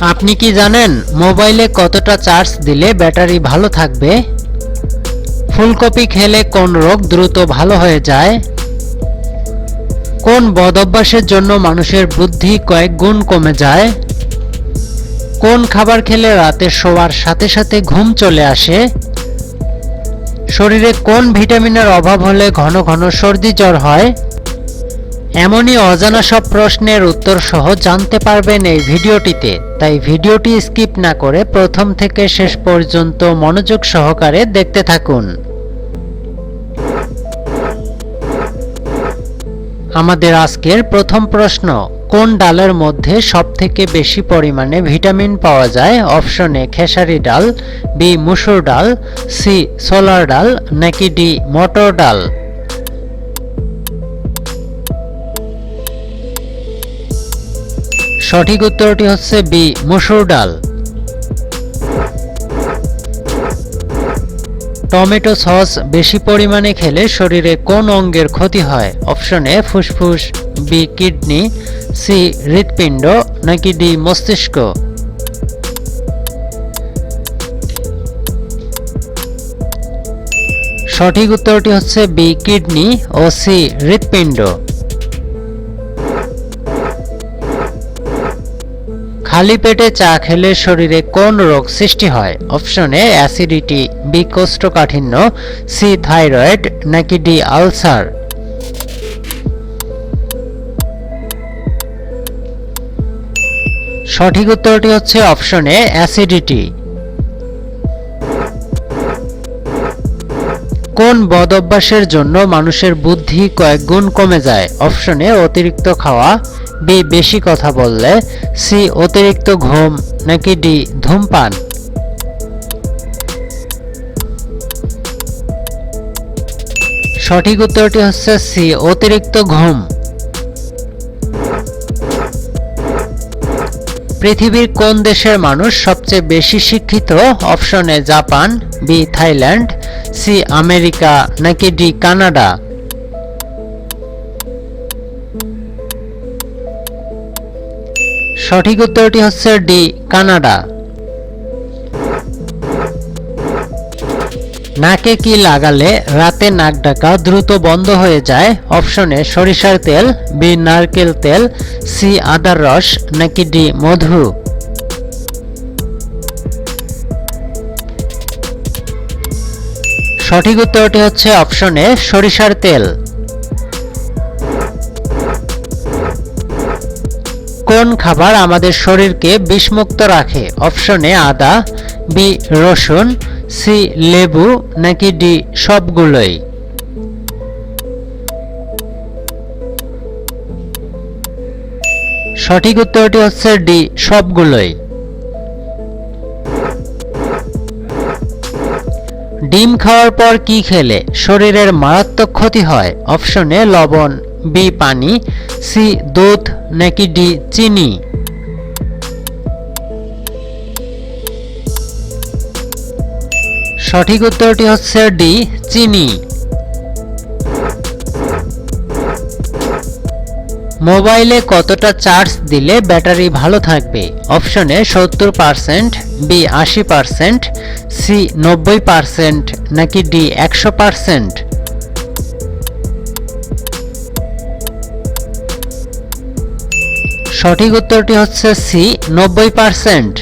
আপনি কি জানেন মোবাইলে কতটা চার্জ দিলে ব্যাটারি ভালো থাকবে? ফুলকপি খেলে কোন রোগ দ্রুত ভালো হয়ে যায়? কোন বদভ্যাসের জন্য মানুষের বুদ্ধি কয়েক গুণ কমে যায়? কোন খাবার খেলে রাতে শোয়ার সাথে সাথে ঘুম চলে আসে? শরীরে কোন ভিটামিনের অভাব হলে ঘন ঘন সর্দি জ্বর হয়? এমনই অজানা সব প্রশ্নের উত্তর সহ জানতে পারবেন এই ভিডিওটিতে। তাই ভিডিওটি স্কিপ না করে প্রথম থেকে শেষ পর্যন্ত মনোযোগ সহকারে দেখতে থাকুন। আমাদের আজকের প্রথম প্রশ্ন, কোন ডালের মধ্যে সবথেকে বেশি পরিমাণে ভিটামিন পাওয়া যায়? অপশন এ, খেসারি ডাল, বি, মুসুর ডাল, সি, সোলার ডাল, নাকি ডি, মটর ডাল? সঠিক উত্তরটি হচ্ছে বি, মসুর ডাল। টমেটো সস বেশি পরিমাণে খেলে শরীরে কোন অঙ্গের ক্ষতি হয়? অপশন এ, ফুসফুস, বি, কিডনি, সি, হৃৎপিণ্ড, নাকি ডি, মস্তিষ্ক। সঠিক উত্তরটি হচ্ছে বি, কিডনি ও সি, হৃৎপিণ্ড। খালি পেটে চা খেলে শরীরে কোন রোগ সৃষ্টি হয়? অপশন এ, অ্যাসিডিটি, বি, কোষ্ঠকাঠিন্য, সি, থাইরয়েড, নাকি ডি, আলসার? সঠিক উত্তরটি হচ্ছে অপশন এ, অ্যাসিডিটি। কোন বদ অভ্যাসের জন্য মানুষের বুদ্ধি কয়েক গুণ কমে যায়? অপশনে অতিরিক্ত খাওয়া। বি, বেশি কথা বললে। সি, অতিরিক্ত ঘুম। নাকি ডি, ধূমপান? সঠিক উত্তরটি হচ্ছে সি, অতিরিক্ত ঘুম। পৃথিবীর কোন দেশের মানুষ সবচেয়ে বেশি শিক্ষিত? Option A, Japan. B, Thailand. C America নাকি ডি কানাডা? সঠিক উত্তরটি হচ্ছে ডি কানাডা। নাকে কি লাগালে রাতে নাক ডাকা দ্রুত বন্ধ হয়ে যায়? অপশনে সরিষার তেল, বি নারকেল তেল, সি আদার রস, নাকি ডি মধু? সঠিক উত্তরটি হচ্ছে অপশনে সরিষার তেল। কোন খাবার আমাদের শরীরকে বিষমুক্ত রাখে? অপশনে আদা, বি, রসুন, সি, লেবু, নাকি ডি, সবগুলোই? সঠিক উত্তরটি হচ্ছে ডি, সবগুলোই। ডিম খাওয়ার পর কি খেলে? শরীরের মারাত্মক ক্ষতি হয়। অপশন এ, লবণ। বি, পানি। সি, দুধ। নাকি ডি, চিনি। সঠিক উত্তরটি হচ্ছে ডি, চিনি। মোবাইলে কতটা চার্জ দিলে ব্যাটারি ভালো থাকবে? অপশনে সত্তর পার্সেন্ট, বি আশি পার্সেন্ট, সি নব্বই পার্সেন্ট, নাকি ডি একশো পার্সেন্ট? সঠিক উত্তরটি হচ্ছে সি, নব্বই পার্সেন্ট।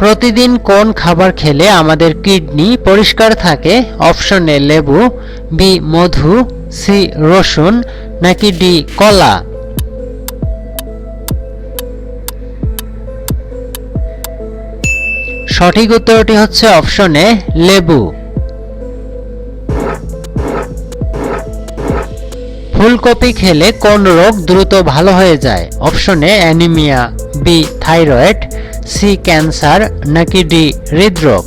প্রতিদিন কোন খাবার খেলে আমাদের কিডনি পরিষ্কার থাকে? অপশন এ লেবু, বি মধু, সি রসুন, নাকি ডি কলা? সঠিক উত্তরটি হচ্ছে অপশনে লেবু। ফুলকপি খেলে কোন রোগ দ্রুত ভালো হয়ে যায়? Option A anaemia, B thyroid C cancer নাকি ডি হৃদরোগ?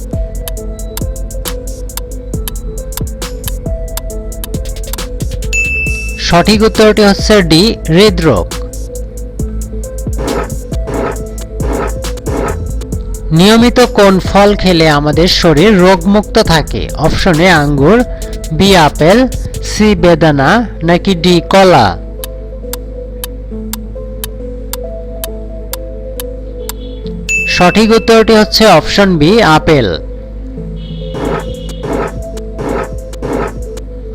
সঠিক উত্তরটি হচ্ছে ডি হৃদরোগ। নিয়মিত কোন ফল খেলে আমাদের শরীর রোগমুক্ত থাকে? অপশনে আঙ্গুর, বি আপেল, সি বেদানা, নাকি ডি কলা? সঠিক উত্তরটি হচ্ছে অপশন বি, আপেল।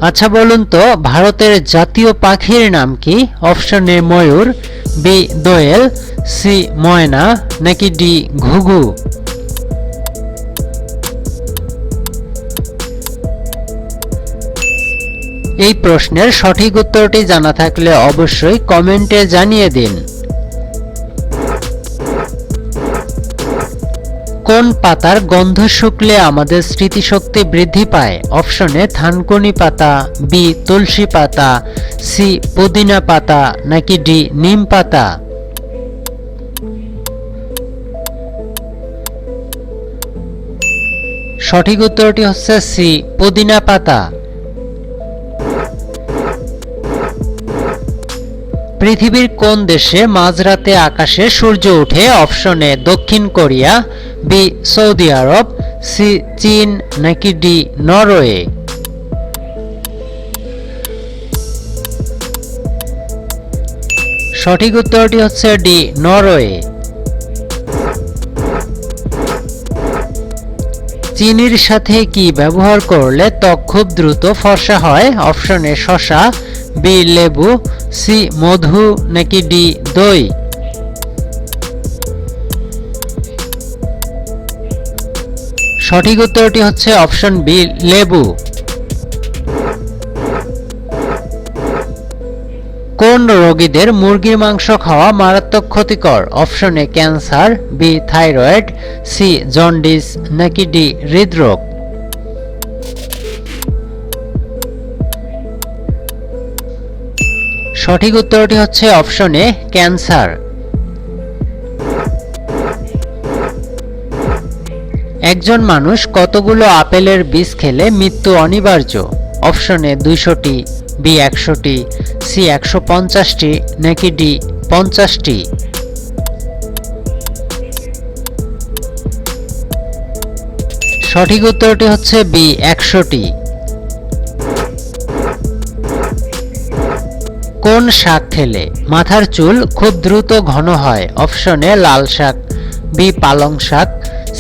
আচ্ছা বলুন তো, ভারতের জাতীয় পাখির নাম কি? অপশন এ, ময়ূর, বি, দোয়েল, সি, ময়না, নাকি ডি, ঘুঘু? এই প্রশ্নের সঠিক উত্তরটি জানা থাকলে অবশ্যই কমেন্টে জানিয়ে দিন। কোন পাতার গন্ধ শুকলে আমাদের স্মৃতিশক্তি বৃদ্ধি পায়? অপশনে থানকুনি পাতা, বি, তুলসী পাতা, সি, পুদিনা পাতা, নাকি ডি, নিম পাতা? সঠিক উত্তরটি হচ্ছে সি, পুদিনা পাতা। পৃথিবীর কোন দেশে মাঝরাতে আকাশে সূর্য ওঠে অপশনে দক্ষিণ কোরিয়া বি সৌদি আরব সি চীন, নাকি ডি নরওয়ে? সঠিক উত্তরটি হচ্ছে ডি নরওয়ে। চিনির সাথে কি ব্যবহার করলে ত্বক খুব দ্রুত ফর্সা হয়? অপশনে শশা বি লেবু, সি মধু, নাকি ডি দই? সঠিক উত্তরটি হচ্ছে অপশন বি, লেবু। কোন রোগীদের মুরগির মাংস খাওয়া মারাত্মক ক্ষতিকর? Option A cancer, B thyroid, C jaundice, নাকি ডি হৃদরোগ? সঠিক উত্তরটি হচ্ছে অপশন এ, ক্যান্সার। একজন মানুষ কতগুলো আপেলের বীজ খেলে মৃত্যু অনিবার্য? অপশনে দুইশোটি, বি, একশোটি, সি, একশো পঞ্চাশটি, নাকি ডি, পঞ্চাশটি? সঠিক উত্তরটি হচ্ছে বি, একশোটি। কোন শাক খেলে? মাথার চুল খুব দ্রুত ঘন হয়। অপশনে লাল শাক, বি পালং শাক,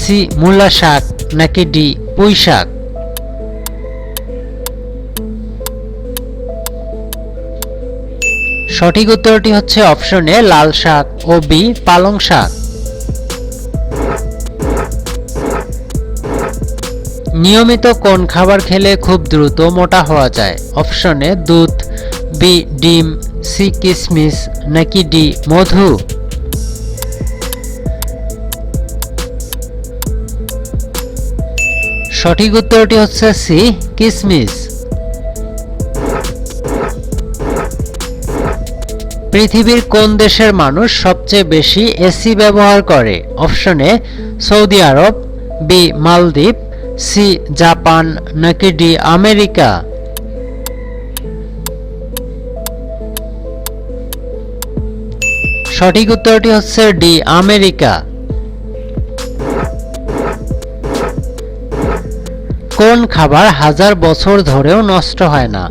সি মূলা শাক, নাকি ডি পুঁই শাক? সঠিক উত্তরটি হচ্ছে অপশনে লাল শাক ও বি পালং শাক। নিয়মিত কোন খাবার খেলে খুব দ্রুত মোটা হওয়া যায়? অপশনে দুধ বি ডিম সি কিসমিস নাকি ডি মধু? সঠিক উত্তরটি হচ্ছে সি কিসমিস। পৃথিবীর কোন দেশের মানুষ সবচেয়ে বেশি এসি ব্যবহার করে? অপশনে সৌদি আরব, বি মালদ্বীপ, সি জাপান নাকি ডি আমেরিকা? সঠিক উত্তরটি হচ্ছে ডি, আমেরিকা। কোন খাবার হাজার বছর ধরেও নষ্ট হয় না?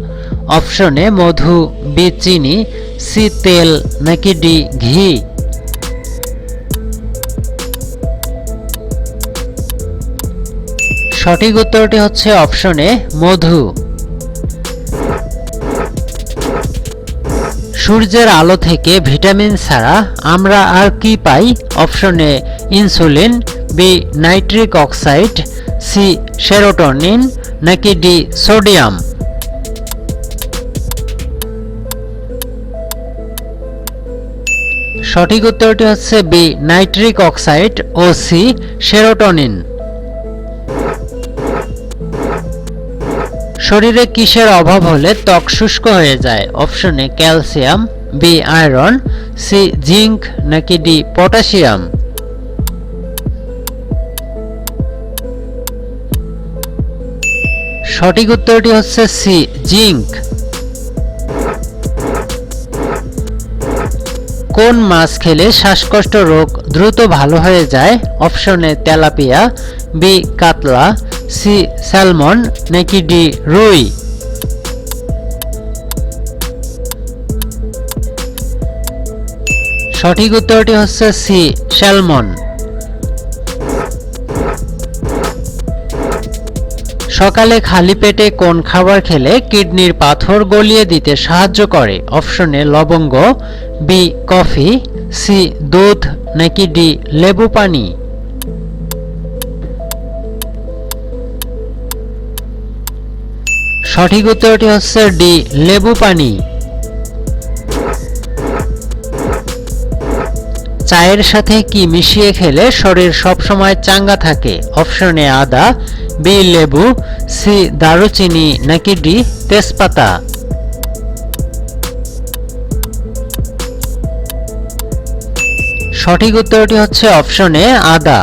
অপশনে মধু, বি, চিনি, সি, তেল, নাকি ডি, ঘি? সঠিক উত্তরটি হচ্ছে অপশনে মধু। সূর্যের আলো থেকে ভিটামিন ছাড়া আমরা আর কি পাই? অপশনে insulin, B, nitric oxide, C, serotonin, নাকি ডি, সোডিয়াম। সঠিক উত্তরটি হচ্ছে বি, নাইট্রিক অক্সাইড ও সি, সেরোটোনিন। শরীরে কিসের অভাব হলে ত্বক শুষ্ক হয়ে যায়? অপশনে calcium, B, iron, C, zinc, নাকি ডি, পটাশিয়াম? সঠিক উত্তরটি হচ্ছে সি, জিঙ্ক। কোন মাছ খেলে শ্বাসকষ্ট রোগ দ্রুত ভালো হয়ে যায়? অপশনে তেলাপিয়া, বি, কাতলা সি স্যালমন নাকি ডি রুই? সঠিক উত্তরটি হচ্ছে সি স্যালমন। সকালে খালি পেটে কোন খাবার খেলে কিডনির পাথর গলিয়ে দিতে সাহায্য করে? অপশনে লবঙ্গ, বি, কফি, সি, দুধ, নাকি ডি, লেবু পানি? সঠিক উত্তরটি হচ্ছে ডি, লেবু পানি। চায়ের সাথে কি মিশিয়ে খেলে শরীর সবসময় চাঙ্গা থাকে? অপশনে আদা, বি, লেবু, সি, দারুচিনি, নাকি ডি, তেজপাতা। সঠিক উত্তরটি হচ্ছে অপশনে আদা।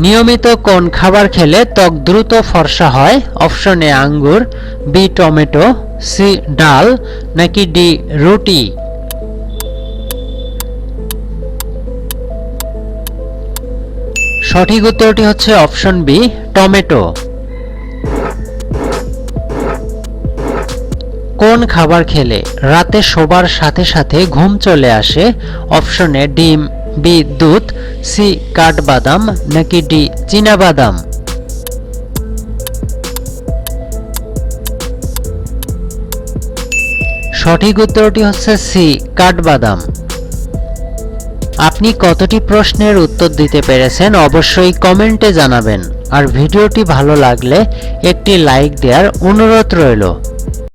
নিয়মিত কোন খাবার খেলে ত্বক দ্রুত ফর্সা হয়? অপশনে আঙ্গুর, বি টমেটো, সি ডাল, নাকি ডি রুটি? সঠিক উত্তরটি হচ্ছে অপশন বি, টমেটো। কোন খাবার খেলে রাতে শোবার সাথে সাথে ঘুম চলে আসে? অপশনে ডিম। বি দুধ, সি কাঠবাদাম, নাকি ডি বাদাম সঠিক উত্তরটি হচ্ছে সি কাঠবাদাম। আপনি কতটি প্রশ্নের উত্তর দিতে পেরেছেন অবশ্যই কমেন্টে জানাবেন। আর ভিডিওটি ভালো লাগলে একটি লাইক দেওয়ার অনুরোধ রইল।